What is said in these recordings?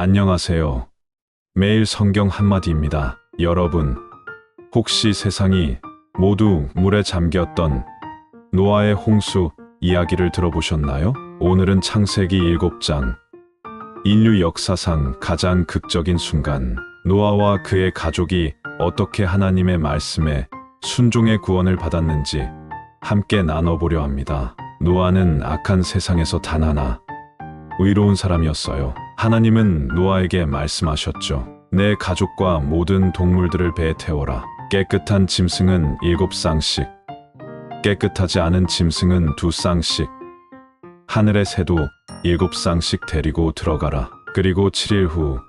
안녕하세요. 매일 성경 한마디입니다. 여러분, 혹시 세상이 모두 물에 잠겼던 노아의 홍수 이야기를 들어보셨나요? 오늘은 창세기 7장. 인류 역사상 가장 극적인 순간, 노아와 그의 가족이 어떻게 하나님의 말씀에 순종의 구원을 받았는지 함께 나눠보려 합니다. 노아는 악한 세상에서 단 하나 의로운 사람이었어요. 하나님은 노아에게 말씀하셨죠. 내 가족과 모든 동물들을 배에 태워라. 깨끗한 짐승은 일곱 쌍씩, 깨끗하지 않은 짐승은 두 쌍씩, 하늘의 새도 일곱 쌍씩 데리고 들어가라. 그리고 7일 후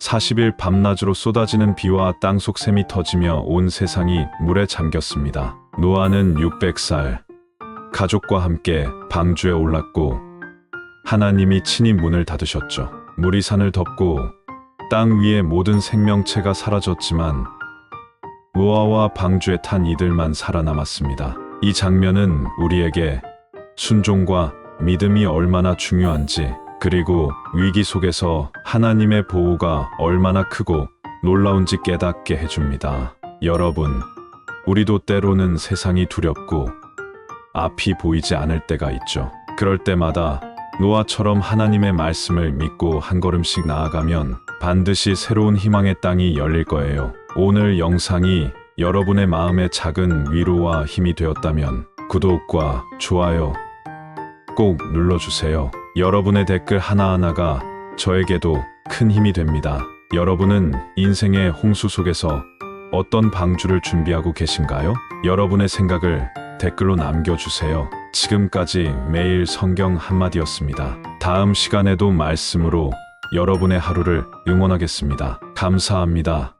40일 밤낮으로 쏟아지는 비와 땅속 샘이 터지며 온 세상이 물에 잠겼습니다. 노아는 600살 가족과 함께 방주에 올랐고 하나님이 친히 문을 닫으셨죠. 물이 산을 덮고 땅 위의 모든 생명체가 사라졌지만 노아와 방주에 탄 이들만 살아남았습니다. 이 장면은 우리에게 순종과 믿음이 얼마나 중요한지 그리고 위기 속에서 하나님의 보호가 얼마나 크고 놀라운지 깨닫게 해줍니다. 여러분, 우리도 때로는 세상이 두렵고 앞이 보이지 않을 때가 있죠. 그럴 때마다 노아처럼 하나님의 말씀을 믿고 한 걸음씩 나아가면 반드시 새로운 희망의 땅이 열릴 거예요. 오늘 영상이 여러분의 마음에 작은 위로와 힘이 되었다면 구독과 좋아요 꼭 눌러주세요. 여러분의 댓글 하나하나가 저에게도 큰 힘이 됩니다. 여러분은 인생의 홍수 속에서 어떤 방주를 준비하고 계신가요? 여러분의 생각을 댓글로 남겨주세요. 지금까지 매일 성경 한마디였습니다. 다음 시간에도 말씀으로 여러분의 하루를 응원하겠습니다. 감사합니다.